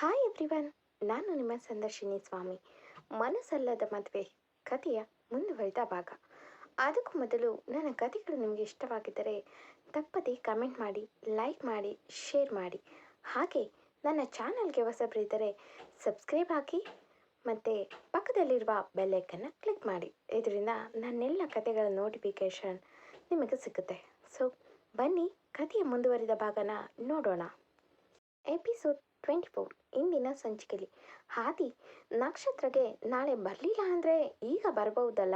Hi everyone ನಾನು ನಿಮ್ಮ ಸಂದರ್ಶಿನಿ ಸ್ವಾಮಿ. ಮನಸ್ಸಲ್ಲದ ಮದುವೆ, ಕಥೆಯ ಮುಂದುವರಿದ ಭಾಗ. ಅದಕ್ಕೂ ಮೊದಲು ನನ್ನ ಕಥೆಗಳು ನಿಮಗೆ ಇಷ್ಟವಾಗಿದ್ದರೆ ತಪ್ಪದೇ ಕಮೆಂಟ್ ಮಾಡಿ ಲೈಕ್ ಮಾಡಿ ಶೇರ್ ಮಾಡಿ. ಹಾಗೆ ನನ್ನ ಚಾನಲ್ಗೆ ಹೊಸಬರಿದ್ದರೆ ಸಬ್ಸ್ಕ್ರೈಬ್ ಹಾಕಿ, ಮತ್ತು ಪಕ್ಕದಲ್ಲಿರುವ ಬೆಲ್ಲೈಕನ್ನು ಕ್ಲಿಕ್ ಮಾಡಿ. ಇದರಿಂದ ನನ್ನೆಲ್ಲ ಕಥೆಗಳ ನೋಟಿಫಿಕೇಷನ್ ನಿಮಗೆ ಸಿಗುತ್ತೆ. ಸೊ ಬನ್ನಿ ಕಥೆಯ ಮುಂದುವರಿದ ಭಾಗನ ನೋಡೋಣ. ಎಪಿಸೋಡ್ ಟ್ವೆಂಟಿ ಫೋರ್ ಇಂದಿನ ಸಂಚಿಕೆಯಲ್ಲಿ ಹಾದಿ ನಕ್ಷತ್ರಗೆ ನಾಳೆ ಬರಲಿಲ್ಲ ಅಂದರೆ ಈಗ ಬರಬಹುದಲ್ಲ?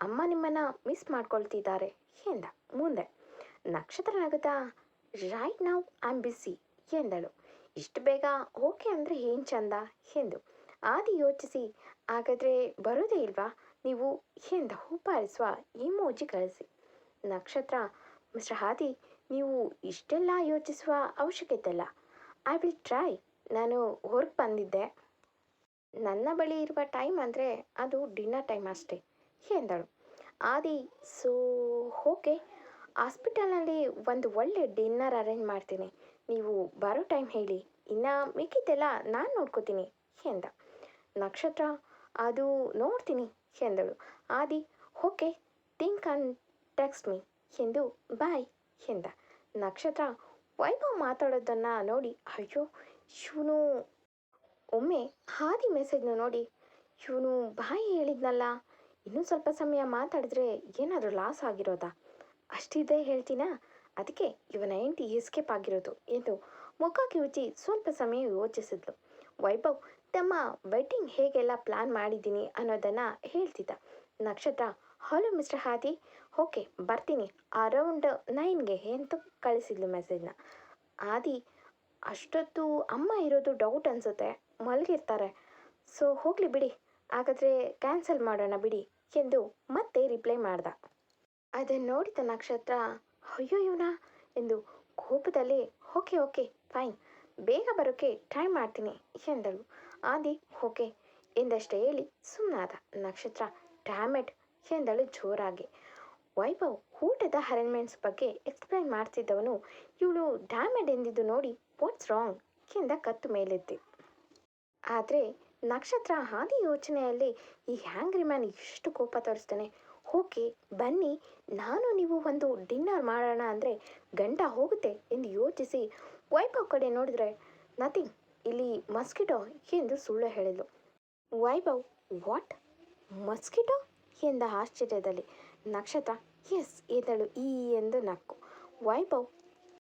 ಅಮ್ಮ ನಿಮ್ಮನ್ನು ಮಿಸ್ ಮಾಡ್ಕೊಳ್ತಿದ್ದಾರೆ ಎಂದ ಮುಂದೆ. ನಕ್ಷತ್ರ ನಗುತ್ತಾ ರೈಟ್ ನಾವು ಆಮ್ ಬಿಸಿ ಎಂದಳು. ಇಷ್ಟು ಬೇಗ ಓಕೆ ಅಂದರೆ ಏನು ಚಂದ ಎಂದು. ಆದಿ ಯೋಚಿಸಿ, ಹಾಗಾದರೆ ಬರೋದೇ ಇಲ್ವಾ? ನೀವು ಎಂದ ಹೂಪಾರಿಸುವ ಇಮೋಜಿ ಕಳಿಸಿ. ನಕ್ಷತ್ರ, ಮಿಸ್ಟರ್ ಹಾದಿ, ನೀವು ಇಷ್ಟೆಲ್ಲ ಯೋಚಿಸುವ ಅವಶ್ಯಕತೆ ಇಲ್ಲ. ಐ ವಿಲ್ ಟ್ರೈ ನಾನು ಹೊರಗೆ ಬಂದಿದ್ದೆ. ನನ್ನ ಬಳಿ ಇರುವ ಟೈಮ್ ಅಂದರೆ ಅದು ಡಿನ್ನರ್ ಟೈಮ್ ಅಷ್ಟೇ ಎಂದಳು ಆದಿ ಸೊ ಓಕೆ ಹಾಸ್ಪಿಟಲ್ನಲ್ಲಿ ಒಂದು ಒಳ್ಳೆ ಡಿನ್ನರ್ ಅರೇಂಜ್ ಮಾಡ್ತೀನಿ. ನೀವು ಬರೋ ಟೈಮ್ ಹೇಳಿ. ಇನ್ನು ಮಿಕ್ಕಿದ್ದೆಲ್ಲ ನಾನು ನೋಡ್ಕೋತೀನಿ ಎಂದ ನಕ್ಷತ್ರ, ಅದು ನೋಡ್ತೀನಿ ಎಂದಳು Aadi okay think and text me ಎಂದು ಬಾಯ್ ಎಂದ ನಕ್ಷತ್ರ ವೈಭವ್ ಮಾತಾಡೋದನ್ನು ನೋಡಿ, ಅಯ್ಯೋ ಇವನು ಒಮ್ಮೆ ಹಾದಿ ಮೆಸೇಜ್ನ ನೋಡಿ ಇವನು ಬಾಯಿ ಹೇಳಿದ್ನಲ್ಲ, ಇನ್ನೂ ಸ್ವಲ್ಪ ಸಮಯ ಮಾತಾಡಿದ್ರೆ ಏನಾದರೂ ಲಾಸ್ ಆಗಿರೋದಾ? ಅಷ್ಟಿದೆ ಹೇಳ್ತೀನಾ? ಅದಕ್ಕೆ ಇವನ ಎಂಟಿ ಎಸ್ಕೇಪ್ ಆಗಿರೋದು ಎಂದು ಮುಖ ಕಿವುಚಿ ಸ್ವಲ್ಪ ಸಮಯ ಯೋಚಿಸಿದ್ಲು. ವೈಭವ್, ತಮ್ಮ ವೆಡ್ಡಿಂಗ್ ಹೇಗೆಲ್ಲ ಪ್ಲಾನ್ ಮಾಡಿದ್ದೀನಿ ಅನ್ನೋದನ್ನು ಹೇಳ್ತಿದ್ದ. Nakshatra hello mister Aadi. Okay, ಬರ್ತೀನಿ. ಅರೌಂಡ್ ನೈನ್ಗೆ ಎಂತ ಕಳಿಸಿದ್ಲು ಮೆಸೇಜ್ನ ಆದಿ, ಅಷ್ಟೊತ್ತು ಅಮ್ಮ ಇರೋದು ಡೌಟ್ ಅನಿಸುತ್ತೆ. ಮಲಗಿರ್ತಾರೆ. ಸೊ ಹೋಗಲಿ ಬಿಡಿ. ಹಾಗಾದರೆ ಕ್ಯಾನ್ಸಲ್ ಮಾಡೋಣ ಬಿಡಿ ಎಂದು ಮತ್ತೆ ರಿಪ್ಲೈ ಮಾಡ್ದ. ಅದನ್ನು ನೋಡಿದ ನಕ್ಷತ್ರ, ಅಯ್ಯೋ ಇವನ! ಎಂದು ಕೋಪದಲ್ಲಿ, ಓಕೆ ಓಕೆ ಫೈನ್ ಬೇಗ ಬರೋಕ್ಕೆ ಟ್ರೈ ಮಾಡ್ತೀನಿ, ಎಂದಳು. ಆದಿ, ಓಕೆ, ಎಂದಷ್ಟೇ ಹೇಳಿ ಸುಮ್ಮನಾದ ನಕ್ಷತ್ರ ಟ್ಯಾಮೆಟ್ ಎಂದಳು ಜೋರಾಗಿ. ವೈಭವ್ ಊಟದ ಅರೇಂಜ್ಮೆಂಟ್ಸ್ ಬಗ್ಗೆ ಎಕ್ಸ್ಪ್ಲೈನ್ ಮಾಡ್ತಿದ್ದವನು. ಇವಳು ಡ್ಯಾಮೇಡ್ ಎಂದಿದ್ದು ನೋಡಿ ವಾಟ್ಸ್ ರಾಂಗ್ ಕಿಂದ ಕತ್ತು ಮೇಲೆದ್ದೆ. ಆದರೆ ನಕ್ಷತ್ರ ಹಾದಿ ಯೋಚನೆಯಲ್ಲಿ ಈ ಹ್ಯಾಂಗ್ರಿ ಮ್ಯಾನ್ ಎಷ್ಟು ಕೋಪ ತೋರಿಸ್ತಾನೆ. ಓಕೆ, ಬನ್ನಿ, ನಾನು ನೀವು ಒಂದು ಡಿನ್ನರ್ ಮಾಡೋಣ ಅಂದರೆ ಗಂಡ ಹೋಗುತ್ತೆ ಎಂದು ಯೋಚಿಸಿ ವೈಭವ್ ಕಡೆ ನೋಡಿದ್ರೆ ನಥಿಂಗ್ ಇಲ್ಲಿ ಮಸ್ಕಿಟೋ ಎಂದು ಸುಳ್ಳು ಹೇಳಿದ್ಲು. ವೈಭವ್ ವಾಟ್ ಮಸ್ಕಿಟೋ ಎಂದ ಆಶ್ಚರ್ಯದಲ್ಲಿ ನಕ್ಷತ್ರ ಎಸ್ ಎಂದಳು ಈ ಎಂದು ನಕ್ಕು. ವೈಭವ್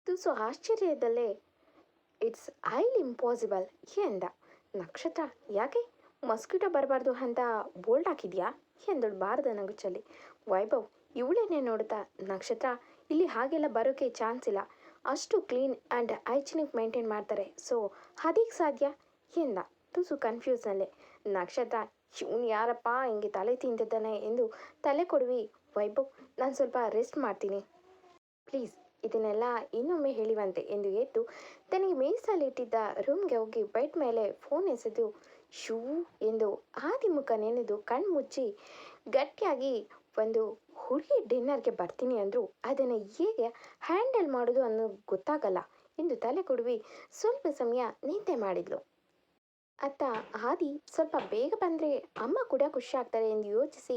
ತುಸು ಆಶ್ಚರ್ಯದಲ್ಲೇ. ಇಟ್ಸ್ ಐಲ್ ಇಂಪಾಸಿಬಲ್ ಎಂದ. ನಕ್ಷತ್ರ, ಯಾಕೆ? ಮಸ್ಕಿಟೋ ಬರಬಾರ್ದು ಅಂತ ಬೋಲ್ಡ್ ಹಾಕಿದ್ಯಾ? ಎಂದಳು ಬಾರದ ನಗುಚಲ್ಲಿ ವೈಭವ್ ಇವಳೇನೆ ನೋಡುತ್ತಾ? ನಕ್ಷತ್ರ, ಇಲ್ಲಿ ಹಾಗೆಲ್ಲ ಬರೋಕ್ಕೆ ಚಾನ್ಸ್ ಇಲ್ಲ. ಅಷ್ಟು ಕ್ಲೀನ್ ಆ್ಯಂಡ್ ಹೈಜಿನಿಕ್ ಮೇಂಟೈನ್ ಮಾಡ್ತಾರೆ. ಸೊ ಅದೀಗ ಸಾಧ್ಯ? ಎಂದ. ತುಸು ಕನ್ಫ್ಯೂಸ್ನಲ್ಲೇ. ನಕ್ಷತ್ರ, ಇವನು ಯಾರಪ್ಪ, ಹಿಂಗೆ ತಲೆ ತಿಂತಿದ್ದಾನೆ ಎಂದು ತಲೆ ಕೊಡುವಿ. ವೈಭವ್, ನಾನು ಸ್ವಲ್ಪ ರೆಸ್ಟ್ ಮಾಡ್ತೀನಿ. ಪ್ಲೀಸ್ ಇದನ್ನೆಲ್ಲ ಇನ್ನೊಮ್ಮೆ ಹೇಳಿವಂತೆ ಎಂದು ಎದ್ದು ತನಗೆ ಮೇಸಲಿಟ್ಟಿದ್ದ ರೂಮ್ಗೆ ಹೋಗಿ ಬೆಡ್ ಮೇಲೆ ಫೋನ್ ಎಸೆದು, ಶೂ ಎಂದು ಆದಿ ಮುಖ ನೆನೆದು ಕಣ್ಮುಚ್ಚಿ ಗಟ್ಟಿಯಾಗಿ ಒಂದು ಹುಡುಗಿ ಡಿನ್ನರ್ಗೆ ಬರ್ತೀನಿ ಅಂದರು. ಅದನ್ನು ಹೇಗೆ ಹ್ಯಾಂಡಲ್ ಮಾಡೋದು ಅನ್ನೋದು ಗೊತ್ತಾಗಲ್ಲ ಎಂದು ತಲೆ ಕೊಡುವಿ. ಸ್ವಲ್ಪ ಸಮಯ ನಿದ್ದೆ ಮಾಡಿದ್ಲು. ಅತ್ತ ಆದಿ ಸ್ವಲ್ಪ ಬೇಗ ಬಂದರೆ ಅಮ್ಮ ಕೂಡ ಖುಷಿ ಆಗ್ತಾರೆ ಎಂದು ಯೋಚಿಸಿ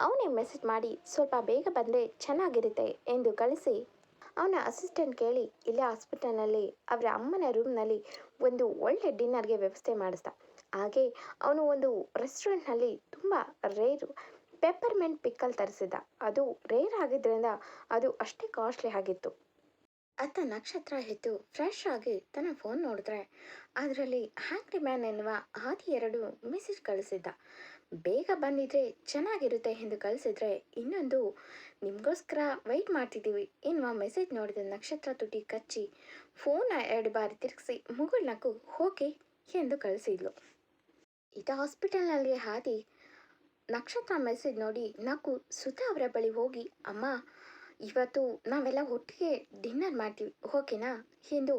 ಅವನೇ ಮೆಸೇಜ್ ಮಾಡಿ, ಸ್ವಲ್ಪ ಬೇಗ ಬಂದರೆ ಚೆನ್ನಾಗಿರುತ್ತೆ ಎಂದು ಕಳಿಸಿ. ಅವನ ಅಸಿಸ್ಟೆಂಟ್ ಕೇಳಿ, ಇಲ್ಲೇ ಹಾಸ್ಪಿಟಲ್ನಲ್ಲಿ ಅವರ ಅಮ್ಮನ ರೂಮ್ನಲ್ಲಿ ಒಂದು ಒಳ್ಳೆ ಡಿನ್ನರ್ಗೆ ವ್ಯವಸ್ಥೆ ಮಾಡಿಸ್ದ. ಹಾಗೆ ಅವನು ಒಂದು ರೆಸ್ಟೋರೆಂಟ್ನಲ್ಲಿ ತುಂಬ ರೇರು ಪೆಪ್ಪರ್ಮೆಂಟ್ ಪಿಕ್ಕಲ್ ತರಿಸಿದ್ದ. ಅದು ರೇರ್ ಆಗಿದ್ದರಿಂದ ಅದು ಅಷ್ಟೇ ಕಾಸ್ಟ್ಲಿ ಆಗಿತ್ತು. ಅತ್ತ ನಕ್ಷತ್ರ ಎದ್ದು ಫ್ರೆಶ್ ಆಗಿ ತನ್ನ ಫೋನ್ ನೋಡಿದ್ರೆ, ಅದರಲ್ಲಿ ಹ್ಯಾಂಗ್ರಿ ಮ್ಯಾನ್ ಎನ್ನುವ ಹಾದಿ ಎರಡು ಮೆಸೇಜ್ ಕಳಿಸಿದ್ದ. ಬೇಗ ಬಂದಿದ್ರೆ ಚೆನ್ನಾಗಿರುತ್ತೆ ಎಂದು ಕಳಿಸಿದ್ರೆ, ಇನ್ನೊಂದು, ನಿಮಗೋಸ್ಕರ ವೆಯ್ಟ್ ಮಾಡ್ತಿದ್ದೀವಿ, ಎನ್ನುವ ಮೆಸೇಜ್ ನೋಡಿದ ನಕ್ಷತ್ರ ತುಟಿ ಕಚ್ಚಿ ಫೋನ್ ಎರಡು ಬಾರಿ ತಿರುಗಿಸಿ ಮುಗುಳ್ನಕ್ಕು ಓಕೆ ಎಂದು ಕಳಿಸಿದ್ಲು. ಇದು ಹಾಸ್ಪಿಟಲ್ನಲ್ಲಿ ಹಾದಿ ನಕ್ಷತ್ರ ಮೆಸೇಜ್ ನೋಡಿ ನಕ್ಕು ಸುಧಾ ಅವರ ಬಳಿ ಹೋಗಿ, ಅಮ್ಮ ಇವತ್ತು ನಾವೆಲ್ಲ ಒಟ್ಟಿಗೆ ಡಿನ್ನರ್ ಮಾಡ್ತೀವಿ ಓಕೆನಾ ಎಂದು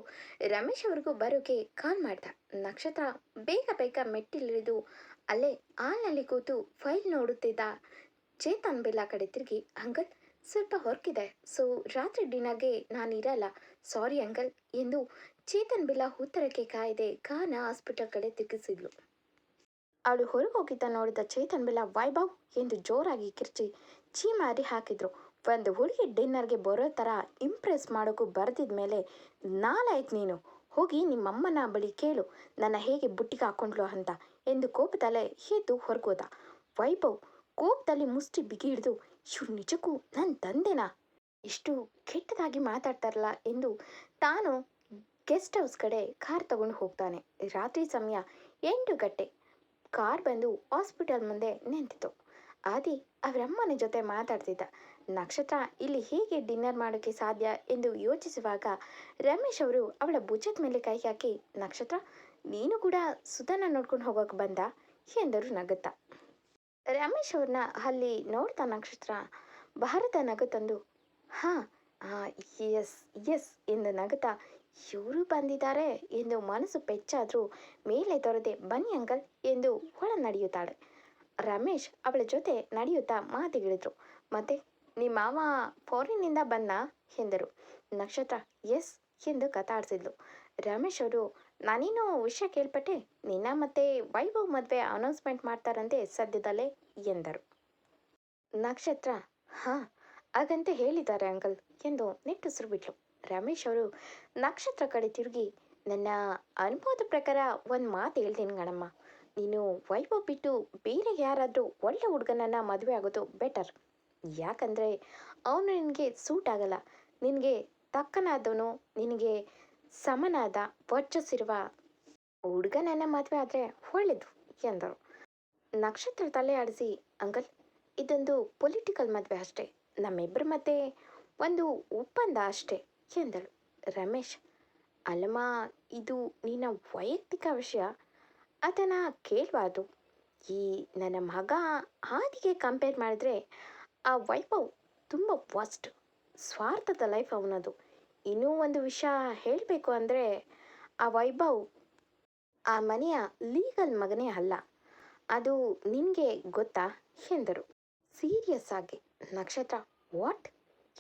ರಮೇಶ್ ಅವ್ರಿಗೂ ಬರೋಕೆ ಕಾಲ್ ಮಾಡ್ದ. ನಕ್ಷತ್ರ ಬೇಗ ಬೇಗ ಮೆಟ್ಟಿಲಿಳಿದು ಅಲ್ಲೇ ಹಾಲ್ನಲ್ಲಿ ಕೂತು ಫೈಲ್ ನೋಡುತ್ತಿದ್ದ ಚೇತನ್ ಬೆಲ್ಲ ಕಡೆ ತಿರುಗಿ, ಅಂಕಲ್, ಸ್ವಲ್ಪ ಹೊರಕಿದೆ. ಸೊ ರಾತ್ರಿ ಡಿನ್ನರ್ಗೆ ನಾನು ಇರಲ್ಲ. ಸಾರಿ ಅಂಕಲ್, ಎಂದು ಚೇತನ್ ಬಿಲ್ಲ ಉತ್ತರಕ್ಕೆ ಕಾಯದೆ ಕಾನ ಹಾಸ್ಪಿಟಲ್ ಕಡೆ ತಿರುಗಿಸಿದ್ಲು. ಅವಳು ಹೊರಗೋಗಿದ್ದ ನೋಡಿದ ಚೇತನ್ ಬಿಲ್ಲ ವೈಭವ್ ಎಂದು ಜೋರಾಗಿ ಕಿರ್ಚಿ ಚೀಮಾರಿ ಹಾಕಿದ್ರು. ಒಂದು ಹುಡುಗಿ ಡಿನ್ನರ್ಗೆ ಬರೋ ಥರ ಇಂಪ್ರೆಸ್ ಮಾಡೋಕ್ಕೂ ಬರ್ದಿದ ಮೇಲೆ ನಾಲಾಯ್ತು ನೀನು. ಹೋಗಿ ನಿಮ್ಮಮ್ಮನ ಬಳಿ ಕೇಳು. ನನ್ನ ಹೇಗೆ ಬುಟ್ಟಿಗೆ ಹಾಕೊಂಡ್ಲು ಅಂತ ಎಂದು ಕೋಪದಲ್ಲೇ ಎದ್ದು ಹೊರಗೋದ. ವೈಭವ್ ಕೋಪದಲ್ಲಿ ಮುಷ್ಟಿ ಬಿಗಿ ಹಿಡಿದು, ಇವ್ರು ನಿಜಕ್ಕೂ ನನ್ನ ತಂದೆನಾ? ಇಷ್ಟು ಕೆಟ್ಟದಾಗಿ ಮಾತಾಡ್ತಾರಲ್ಲ ಎಂದು ತಾನು ಗೆಸ್ಟ್ ಹೌಸ್ ಕಡೆ ಕಾರ್ ತಗೊಂಡು ಹೋಗ್ತಾನೆ. ರಾತ್ರಿ ಸಮಯ ಎಂಟು ಗಂಟೆ. ಕಾರ್ ಬಂದು ಹಾಸ್ಪಿಟಲ್ ಮುಂದೆ ನಿಂತಿತು ಆದಿ ಅವರಮ್ಮನ ಜೊತೆ ಮಾತಾಡ್ತಿದ್ದ. ನಕ್ಷತ್ರ ಇಲ್ಲಿ ಹೇಗೆ ಡಿನ್ನರ್ ಮಾಡೋಕ್ಕೆ ಸಾಧ್ಯ ಎಂದು ಯೋಚಿಸುವಾಗ ರಮೇಶ್ ಅವರು ಅವಳ ಭುಜದ ಮೇಲೆ ಕೈ ಹಾಕಿ, ನಕ್ಷತ್ರ, ನೀನು ಕೂಡ ಸುಧನ ನೋಡ್ಕೊಂಡು ಹೋಗೋಕೆ ಬಂದ? ಎಂದರು ನಗುತ್ತಾ. ರಮೇಶ್ ಅವ್ರನ್ನ ಅಲ್ಲಿ ನೋಡ್ತಾ ನಕ್ಷತ್ರ ಭಾರತ ನಗು ತಂದು, ಹಾಂ ಎಸ್ ಎಸ್ ಎಂದು ನಗುತ್ತಾ, ಇವರು ಬಂದಿದ್ದಾರೆ ಎಂದು ಮನಸ್ಸು ಪೆಚ್ಚಾದರೂ ಮೇಲೆ ತೊರೆದೆ ಬನ್ನಿ ಅಂಕಲ್ ಎಂದು ಒಳ ನಡೆಯುತ್ತಾಳೆ ರಮೇಶ್ ಅವಳ ಜೊತೆ ನಡೆಯುತ್ತಾ ಮಾತಿಗಿಳಿದ್ರು. ಮತ್ತೆ ನಿಮ್ಮ ಮಾವ ಫಾರಿನ್ನಿಂದ ಬಂದ ಎಂದರು. ನಕ್ಷತ್ರ, ಎಸ್ ಎಂದು ಕತಾಡಿಸಿದ್ಲು ರಮೇಶ್ ಅವರು ನಾನೇನು ವಿಷಯ ಕೇಳ್ಪಟ್ಟೆ. ನಿನ್ನ ಮತ್ತೆ ವೈಭವ್ ಮದುವೆ ಅನೌನ್ಸ್ಮೆಂಟ್ ಮಾಡ್ತಾರಂತೆ ಸದ್ಯದಲ್ಲೇ, ಎಂದರು. ನಕ್ಷತ್ರ, ಹಾಂ, ಹಾಗಂತ ಹೇಳಿದ್ದಾರೆ ಅಂಕಲ್, ಎಂದು ನಿಟ್ಟುಸಿರು ಬಿಟ್ಲು. ರಮೇಶ್ ಅವರು, ನಕ್ಷತ್ರ ಕಡೆ ತಿರುಗಿ ನನ್ನ ಅನುಭವದ ಪ್ರಕಾರ ಒಂದು ಮಾತು ಹೇಳ್ತೀನಿ ಗಣಮ್ಮ ನೀನು ವೈಭವ್ ಬಿಟ್ಟು ಬೇರೆ ಯಾರಾದರೂ ಒಳ್ಳೆ ಹುಡುಗನನ್ನ ಮದುವೆ ಆಗೋದು ಬೆಟರ್ ಯಾಕಂದರೆ ಅವನು ನಿನಗೆ ಸೂಟ್ ಆಗಲ್ಲ. ನಿನಗೆ ತಕ್ಕನಾದವನು, ನಿನಗೆ ಸಮನಾದ, ವರ್ಚಸ್ಸಿರುವ ಹುಡುಗನನ್ನ ಮದುವೆ ಆದರೆ ಒಳ್ಳೆಯದು ಎಂದರು. ನಕ್ಷತ್ರ ತಲೆ ಆಡಿಸಿ, ಅಂಕಲ್, ಇದೊಂದು ಪೊಲಿಟಿಕಲ್ ಮದುವೆ ಅಷ್ಟೇ. ನಮ್ಮಿಬ್ಬರ ಮತ್ತೆ ಒಂದು ಒಪ್ಪಂದ ಅಷ್ಟೇ ಎಂದಳು ರಮೇಶ್. ಅಲ್ಲಮ್ಮ, ಇದು ನಿನ್ನ ವೈಯಕ್ತಿಕ ವಿಷಯ. ಅದನ್ನು ಕೇಳಬಾರ್ದು. ಈ ನನ್ನ ಮಗ ಹಾದಿಗೆ ಕಂಪೇರ್ ಮಾಡಿದ್ರೆ ಆ ವೈಭವ್ ತುಂಬ ವರ್ಸ್ಟ್ ಸ್ವಾರ್ಥದ ಲೈಫ್ ಅವನದು. ಇನ್ನೂ ಒಂದು ವಿಷಯ ಹೇಳಬೇಕು ಅಂದರೆ, ಆ ವೈಭವ್ ಆ ಮನೆಯ ಲೀಗಲ್ ಮಗನೇ ಅಲ್ಲ. ಅದು ನಿನಗೆ ಗೊತ್ತಾ ಎಂದರು. ಸೀರಿಯಸ್ ಆಗಿ, ನಕ್ಷತ್ರ ವಾಟ್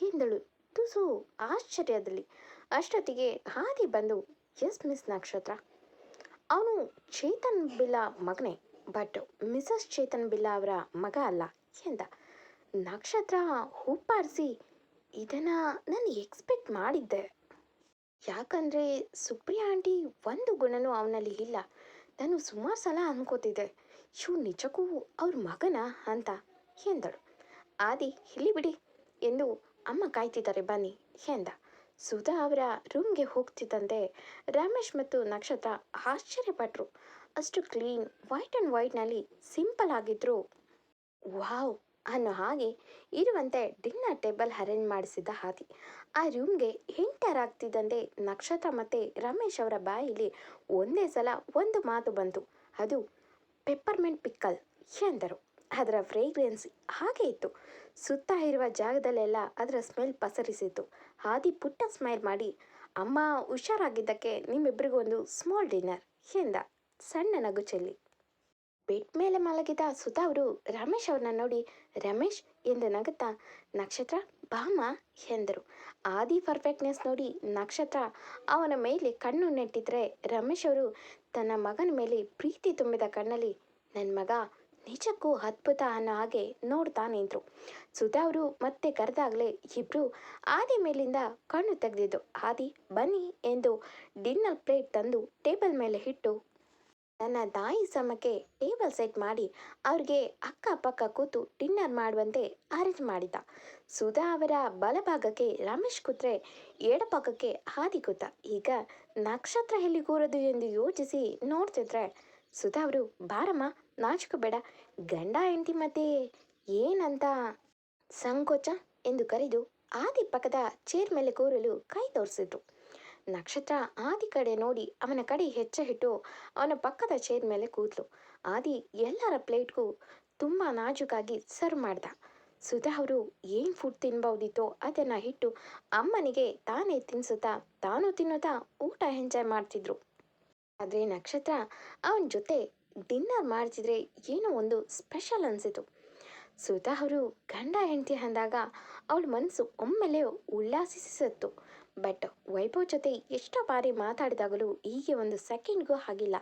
ಎಂದಳು. ತುಸು ಆಶ್ಚರ್ಯದಲ್ಲಿ. ಅಷ್ಟೊತ್ತಿಗೆ ಹಾದಿ ಬಂದು ಎಸ್ ಮಿಸ್ ನಕ್ಷತ್ರ. ಅವನು ಚೇತನ್ ಬಿಲ್ಲಾ ಮಗನೇ ಬಟ್ ಮಿಸಸ್ ಚೇತನ್ ಬಿಲ್ಲಾ ಅವರ ಮಗ ಅಲ್ಲ ಎಂದ. ನಕ್ಷತ್ರ ಹುಪ್ಪಾರಿಸಿ ಇದನ್ನು ನಾನು ಎಕ್ಸ್ಪೆಕ್ಟ್ ಮಾಡಿದ್ದೆ. ಯಾಕಂದರೆ ಸುಪ್ರಿಯಾ ಆಂಟಿ ಒಂದು ಗುಣನೂ ಅವನಲ್ಲಿ ಇಲ್ಲ. ನಾನು ಸುಮಾರು ಸಲ ಅಂದ್ಕೋತಿದ್ದೆ ಇವು ನಿಜಕ್ಕೂ ಅವ್ರ ಮಗನ? ಅಂತ ಎಂದಳು. ಆದಿ, ಇಲ್ಲಿ ಬಿಡಿ ಎಂದು ಅಮ್ಮ ಕಾಯ್ತಿದ್ದಾರೆ, ಬನ್ನಿ ಎಂದ. ಸುಧಾ ಅವರ ರೂಮ್ಗೆ ಹೋಗ್ತಿದ್ದಂತೆ ರಮೇಶ್ ಮತ್ತು ನಕ್ಷತ್ರ ಆಶ್ಚರ್ಯಪಟ್ಟರು ಅಷ್ಟು ಕ್ಲೀನ್ ವೈಟ್ ಆ್ಯಂಡ್ ವೈಟ್ನಲ್ಲಿ ಸಿಂಪಲ್ ಆಗಿದ್ರು. ವಾವ್ ಅನ್ನೋ ಹಾಗೆ ಇರುವಂತೆ ಡಿನ್ನರ್ ಟೇಬಲ್ ಅರೇಂಜ್ ಮಾಡಿಸಿದ್ದ ಹಾದಿ ಆ ರೂಮ್ಗೆ ಹಿಂಟರ್ ಆಗ್ತಿದ್ದಂತೆ ನಕ್ಷತ್ರ ಮತ್ತು ರಮೇಶ್ ಅವರ ಬಾಯಲ್ಲಿ ಒಂದೇ ಸಲ ಒಂದು ಮಾತು ಬಂತು. ಅದು, ಪೆಪ್ಪರ್ಮೆಂಟ್ ಪಿಕ್ಕಲ್ ಎಂದರು. ಅದರ ಫ್ರೇಗ್ರೆನ್ಸ್ ಹಾಗೆ ಇತ್ತು. ಸುತ್ತ ಇರುವ ಜಾಗದಲ್ಲೆಲ್ಲ ಅದರ ಸ್ಮೆಲ್ ಪಸರಿಸಿತ್ತು. ಹಾದಿ ಪುಟ್ಟ ಸ್ಮೈಲ್ ಮಾಡಿ, ಅಮ್ಮ, ಹುಷಾರಾಗಿದ್ದಕ್ಕೆ ನಿಮ್ಮಿಬ್ಬರಿಗೂ ಒಂದು ಸ್ಮಾಲ್ ಡಿನ್ನರ್ ಎಂದ ಸಣ್ಣ ನಗು ಚೆಲ್ಲಿ ಬೆಡ್ ಮೇಲೆ ಮಲಗಿದ ಸುಧಾ ಅವರು ರಮೇಶ್ ಅವ್ರನ್ನ ನೋಡಿ, ರಮೇಶ್, ಎಂದು ನಗುತ್ತಾ? ನಕ್ಷತ್ರ ಬಾಮ ಎಂದರು. ಆದಿ ಪರ್ಫೆಕ್ಟ್ನೆಸ್ ನೋಡಿ, ನಕ್ಷತ್ರ, ಅವನ ಮೇಲೆ ಕಣ್ಣು ನೆಟ್ಟಿದ್ರೆ ರಮೇಶ್ ಅವರು ತನ್ನ ಮಗನ ಮೇಲೆ ಪ್ರೀತಿ ತುಂಬಿದ ಕಣ್ಣಲ್ಲಿ ನನ್ನ ಮಗ ನಿಜಕ್ಕೂ ಅದ್ಭುತ ಅನ್ನೋ ಹಾಗೆ ನೋಡ್ತಾ ನಿಂತರು. ಸುಧಾ ಅವರು ಮತ್ತೆ ಕರೆದಾಗಲೇ ಇಬ್ಬರು ಆದಿ ಮೇಲಿಂದ ಕಣ್ಣು ತೆಗೆದಿದ್ದು, ಆದಿ, ಬನ್ನಿ, ಎಂದು ಡಿನ್ನರ್ ಪ್ಲೇಟ್ ತಂದು ಟೇಬಲ್ ಮೇಲೆ ಇಟ್ಟು ನನ್ನ ತಾಯಿ ಸಮಕ್ಕೆ ಟೇಬಲ್ ಸೆಟ್ ಮಾಡಿ ಅವ್ರಿಗೆ ಅಕ್ಕಪಕ್ಕ ಕೂತು ಡಿನ್ನರ್ ಮಾಡುವಂತೆ ಅರೇಂಜ್ ಮಾಡಿದ್ದ ಸುಧಾ ಅವರ ಬಲಭಾಗಕ್ಕೆ ರಮೇಶ್ ಕೂತ್ರೆ ಎಡಪಕ್ಕಕ್ಕೆ ಹಾದಿ ಕೂತ. ಈಗ ನಕ್ಷತ್ರ ಎಲ್ಲಿ ಕೂರೋದು ಎಂದು ಯೋಚಿಸಿ ನೋಡ್ತಿದ್ರೆ ಸುಧಾ ಅವರು, ಬಾರಮ್ಮ, ನಾಚಿಕೆ ಬೇಡ. ಗಂಡ, ಹೆಂಡತಿ ಮತ್ತೆ ಏನಂತ ಸಂಕೋಚ? ಎಂದು ಕರೆದು ಆದಿ ಪಕ್ಕದ ಚೇರ್ ಮೇಲೆ ಕೂರಲು ಕೈ ತೋರಿಸಿದ್ರು. ನಕ್ಷತ್ರ ಆದಿ ಕಡೆ ನೋಡಿ ಅವನ ಕಡೆ ಹೆಚ್ಚಿಟ್ಟು ಅವನ ಪಕ್ಕದ ಚೇರ್ ಮೇಲೆ ಕೂತ್ಲು. ಆದಿ ಎಲ್ಲರ ಪ್ಲೇಟ್ಗೂ ತುಂಬ ನಾಜುಕಾಗಿ ಸರ್ವ್ ಮಾಡ್ದ. ಸುಧಾ ಅವರು ಏನು ಫುಡ್ ತಿನ್ಬಹುದಿತ್ತೋ ಅದನ್ನು ಇಟ್ಟು ಅಮ್ಮನಿಗೆ ತಾನೇ ತಿನ್ಸುತ್ತಾ ತಾನು ತಿನ್ನುತ್ತಾ ಊಟ ಎಂಜಾಯ್ ಮಾಡ್ತಿದ್ರು. ಆದರೆ ನಕ್ಷತ್ರ ಅವನ ಜೊತೆ ಡಿನ್ನರ್ ಮಾಡ್ತಿದ್ರೆ ಏನೋ ಒಂದು ಸ್ಪೆಷಲ್ ಅನಿಸಿತು. ಸುಧಾ ಅವರು ಗಂಡ ಹೆಂಡತಿ ಅಂದಾಗ ಅವಳ ಮನಸ್ಸು ಒಮ್ಮೆಲೆ ಉಲ್ಲಾಸಿಸಿತ್ತು ಬಟ್ ವೈಭವ್ ಜೊತೆ ಎಷ್ಟೋ ಬಾರಿ ಮಾತಾಡಿದಾಗಲೂ ಹೀಗೆ ಒಂದು ಸೆಕೆಂಡ್ಗೂ ಆಗಿಲ್ಲ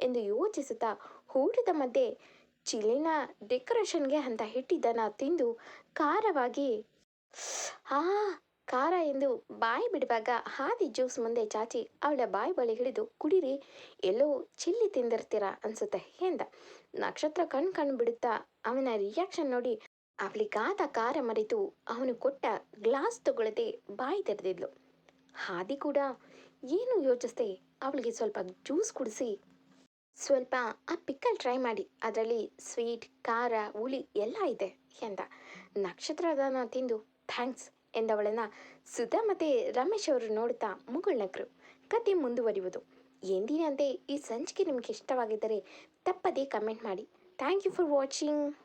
ಎಂದು ಯೋಚಿಸುತ್ತಾ ಊಟದ ಮಧ್ಯೆ ಚಿಲ್ಲಿನ ಡೆಕೋರೇಷನ್ಗೆ ಅಂತ ಹಿಟ್ಟಿದ್ದನ್ನು ತಿಂದು ಖಾರವಾಗಿ, ಆ, ಖಾರ ಎಂದು ಬಾಯಿ ಬಿಡುವಾಗ ಹಾದಿ ಜ್ಯೂಸ್ ಮುಂದೆ ಚಾಚಿ ಅವಳ ಬಾಯಿ ಬಳಿ ಹಿಡಿದು, ಕುಡಿರಿ, ಎಲ್ಲೋ ಚಿಲ್ಲಿ ತಿಂದಿರ್ತೀರ ಅನ್ಸುತ್ತೆ ಎಂದ. ನಕ್ಷತ್ರ ಕಣ್ ಕಣ್ ಬಿಡುತ್ತಾ ಅವನ ರಿಯಾಕ್ಷನ್ ನೋಡಿ ಅವಳಿಗಾದ ಖಾರ ಮರೆತು ಅವನು ಕೊಟ್ಟ ಗ್ಲಾಸ್ ತಗೊಳ್ಳದೆ ಬಾಯಿ ತೆರೆದಿದ್ಲು. ಹಾದಿ ಕೂಡ. ಏನು ಯೋಚಿಸ್ದೆ, ಅವಳಿಗೆ ಸ್ವಲ್ಪ ಜ್ಯೂಸ್ ಕುಡಿಸಿ. ಸ್ವಲ್ಪ ಆ ಪಿಕ್ಕಲ್ ಟ್ರೈ ಮಾಡಿ. ಅದರಲ್ಲಿ ಸ್ವೀಟ್, ಖಾರ, ಹುಳಿ ಎಲ್ಲ ಇದೆ ಎಂದ. ನಕ್ಷತ್ರದನ್ನ ತಿಂದು, ಥ್ಯಾಂಕ್ಸ್ ಎಂದವಳನ್ನ ಸುಧಾ ಮತ್ತು ರಮೇಶ್ ಅವರು ನೋಡುತ್ತಾ ಮುಗುಳ್ನಕ್ರು ಕತೆ ಮುಂದುವರಿಯುವುದು. ಎಂದಿನಂತೆ ಈ ಸಂಚಿಕೆ ನಿಮಗೆ ಇಷ್ಟವಾಗಿದ್ದರೆ ತಪ್ಪದೇ ಕಮೆಂಟ್ ಮಾಡಿ. Thank you for watching.